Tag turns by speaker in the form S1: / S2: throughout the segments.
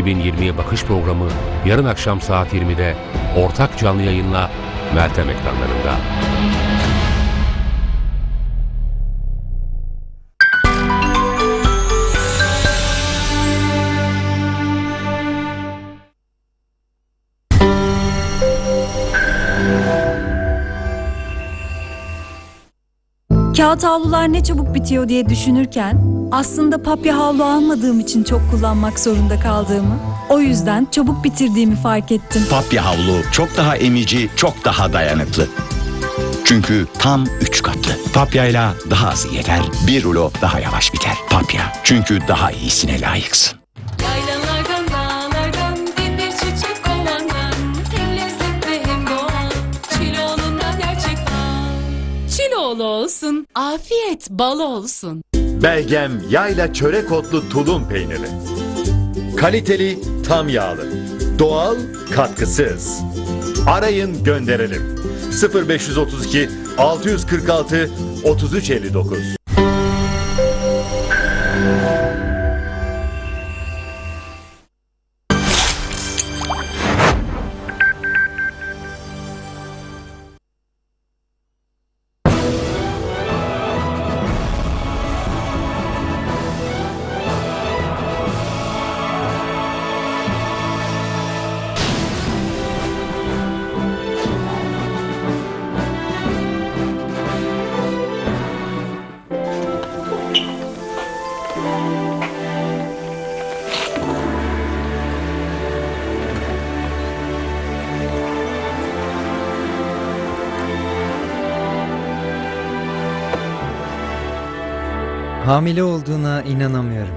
S1: 2020'ye bakış programı yarın akşam saat 20'de ortak canlı yayınla Meltem ekranlarında.
S2: Kağıt havlular ne çabuk bitiyor diye düşünürken aslında papya havlu almadığım için çok kullanmak zorunda kaldığımı, o yüzden çabuk bitirdiğimi fark ettim.
S3: Papya havlu çok daha emici, çok daha dayanıklı. Çünkü tam üç katlı. Papyayla daha az yeter, bir rulo daha yavaş biter. Papya, çünkü daha iyisine layıksın.
S4: Yaylalardan dağlardan bin bir çiçek kolandan Hem lezzetli hem doğal Çiloğlu'ndan gerçek bal Çiloğlu olsun afiyet bal olsun
S5: Belgem yayla çörek otlu tulum peyniri. Kaliteli, tam yağlı. Doğal, katkısız. Arayın gönderelim. 0532 646 3359.
S6: Hamile olduğuna inanamıyorum.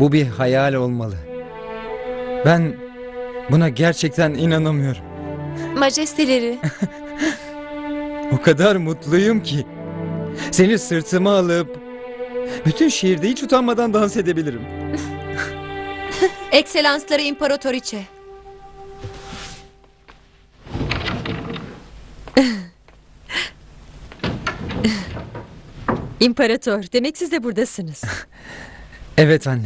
S6: Bu bir hayal olmalı. Ben buna gerçekten inanamıyorum.
S7: Majesteleri,
S6: O kadar mutluyum ki. Seni sırtıma alıp bütün şehirde hiç utanmadan dans edebilirim.
S7: ekselansları imparatoriçe.
S8: İmparator, demek siz de buradasınız.
S6: Evet anne.